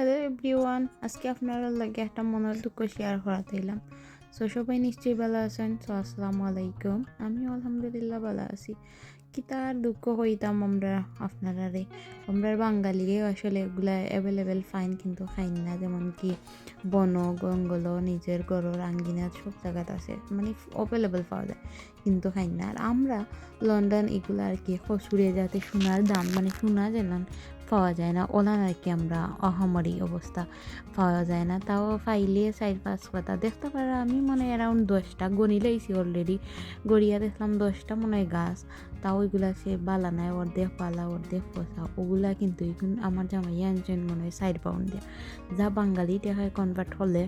Hello everyone, আজকে আপনারা লাগে একটা মনের দুঃখ শেয়ার করা দিলাম সো সবাই নিশ্চয়ই ভালো আছেন সো আসসালামু আলাইকুম। আমি আলহামদুলিল্লাহ ভালো আছি। কি তার দুঃখ হইতাম আমরা আপনারারে? আমরা বাঙালিরে আসলে এগুলা অ্যাভেলেবেল ফাইন কিন্তু খাইন না। যেমন কি বন, গঙ্গল, নিজের গড়ের আঙ্গিনাত সব জায়গাত আছে। মানে অ্যাভেলেবেল পাওয়া যায়, কিন্তু খাইন না। আর আমরা লন্ডন এগুলো আর কি খসুরে যাতে সোনার দাম মানে সোনা যেন পাওয়া যায় না। ওনার আর কি আমরা অহামরি অবস্থা পাওয়া যায় না। তাও ফাইলে চার, পাঁচ কথা দেখতে পারা, আমি মনে অ্যারাউন্ড দশটা গনি লাইছি অলরেডি গড়িয়া দেখলাম দশটা মনে হয় গাছ। তাও ওইগুলা সে বালা নাই অর্ধেক পালা অর্ধেক পচা, ওগুলা কিন্তু এখন আমার জামাইয়া আনছেন মনে হয় সাইড পাউন্ড দিয়া। যা বাঙালি টাকায় কনভার্ট হলে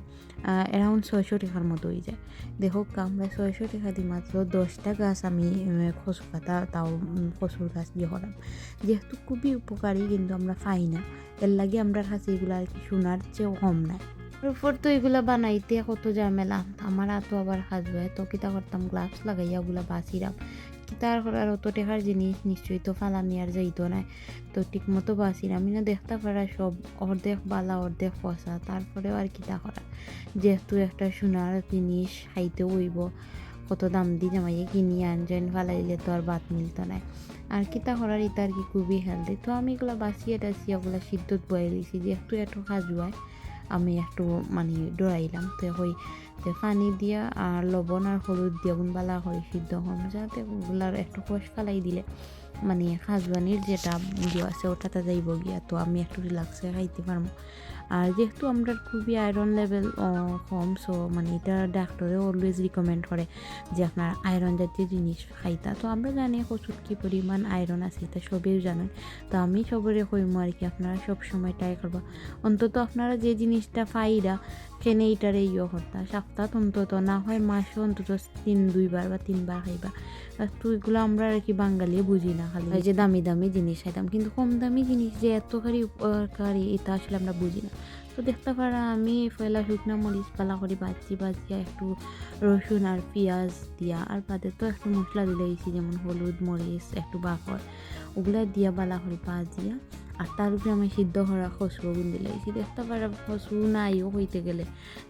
অ্যারাউন্ড ছয়শো টাকার মতো হয়ে যায়। দেখো, আমরা ছয়শো টাকা দিই মাত্র দশটা গাছ আমি কচু পাতা, তাও কচুর গাছ দিয়ে হলাম। যেহেতু খুবই উপকারী কিন্তু আমরা পাই না, এর লাগে আমরা কাছে এগুলো আর কি শোনার চেয়েও কম নাই। উপর তো এগুলা বানাইতে কত ঝামেলা। আমার হাতও আবার হয় তো কিতা করতাম গ্লাভস লাগাইয়া ওগুলা বাঁচিরাম কিতার করার অত টেকার জিনিস, নিশ্চয়ই তো ফালানি আর যাইতো নাই তো ঠিক মতো বাঁচিরাম আমি না দেখতে পারা সব অর্ধেক বালা, অর্ধেক পচা, তারপরেও আর কিতা করা। যেহেতু একটা সোনার জিনিস খাইতে হইব, কত দাম দি জামাইয়ে কিনি আনছেন ফালাইলে তো আর বাত মিলতো নাই আর কিতা করার ইতা আর কি খুবই হেলদি তো আমি এগুলো বাঁচিয়ে টাছি ওগুলো সিদ্ধত বয়ে দিয়েছি যেহেতু একটু খাজুয়ায় আমি একটু মানে ডরাইলাম তো হই যে পানি দিয়া আর লবণ আর হলুদ দিয়া গুনবালা করে সিদ্ধ হন যাতে ওগুলার একটু খোস ফালাই দিলে মানে খাজবানির যেটা দিয়ে আছে, ওটাতে যাইব গিয়া তো আমি একটু রিল্যাক্সে খাইতে পারব আর যেহেতু আমরা খুবই আয়রন লেভেল কম সো মানে এটা ডাক্তারে অলওয়েজ রিকমেন্ড করে যে আপনার আয়রন জাতীয় জিনিস খাইতা। তো আমরা জানি কচুর কী পরিমাণ আয়রন আছে এটা সবেও জানেন। তো আমি সবরে কইমো আর কি, আপনারা সব সময় ট্রাই করবা। অন্তত আপনারা যে জিনিসটা ফাইরা, কেনে এইটারে ইয়ে করতা। সপ্তাহ অন্তত না হয় মাসে অন্তত তিন, দুইবার বা তিনবার খাইবা। তো এগুলো আমরা আর কি বাঙালি বুঝি না খালি। যে দামি দামি জিনিস খাইতাম, কিন্তু কম দামি জিনিস যে এতকারী উপকারী, এটা আসলে আমরা বুঝি না। তো দেখতে পারা, আমি পয়লা শুকনা মরিচ পালা করে বাজি বাজিয়া একটু রসুন আর পেঁয়াজ দিয়া, আর বাদে তো একটু মশলা দিলে দিয়েছি যেমন হলুদ মরিচ, একটু বাকর, ওগুলা দিয়া বালা করে বাজিয়া আর তার উপরে আমি সিদ্ধ করা খসবো গুন্দি লাগছি দেখতে পারা খসু নাইও হইতে গেলে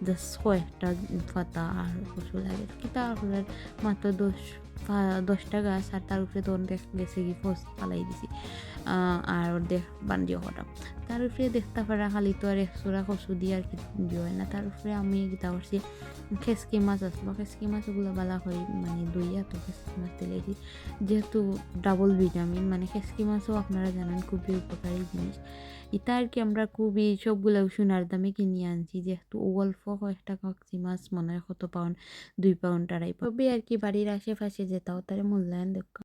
জাস্ট কয়েকটা পাতা আর খসু লাগে। কি তারপরে মাত্র দশ দশটা গাছ আর তার উপরে তো অর্ধেক গেছে কি ফস, ফালাই দিছি। আর অর্ধেক বান্ডিও করা তার উপরে দেখতে পারা খালি তো আর একশোরা কচু দিয়ে আর কি হয় না। তার উপরে আমি গীতা করছি খেসকি মাছ আসলো খেসকি মাছ ওগুলো বালা হয় মানে দইয়া তো খেসকি মাছ দিলেছি যেহেতু ডাবল ভিটামিন মানে খেসকি মাছও আপনারা জানেন খুবই উপকারী জিনিস। এটা আর কি আমরা খুবই সবগুলো সোনার দামে কিনে আনছি। যেহেতু অল্প কয়েকটা কক্সি মাছ মনে হয় কত পাউন্ড, দুই পাউন্ড, আড়াই তবে আর কি বাড়ির আশেপাশে যেতাও তার মূল্যায়ন দেখ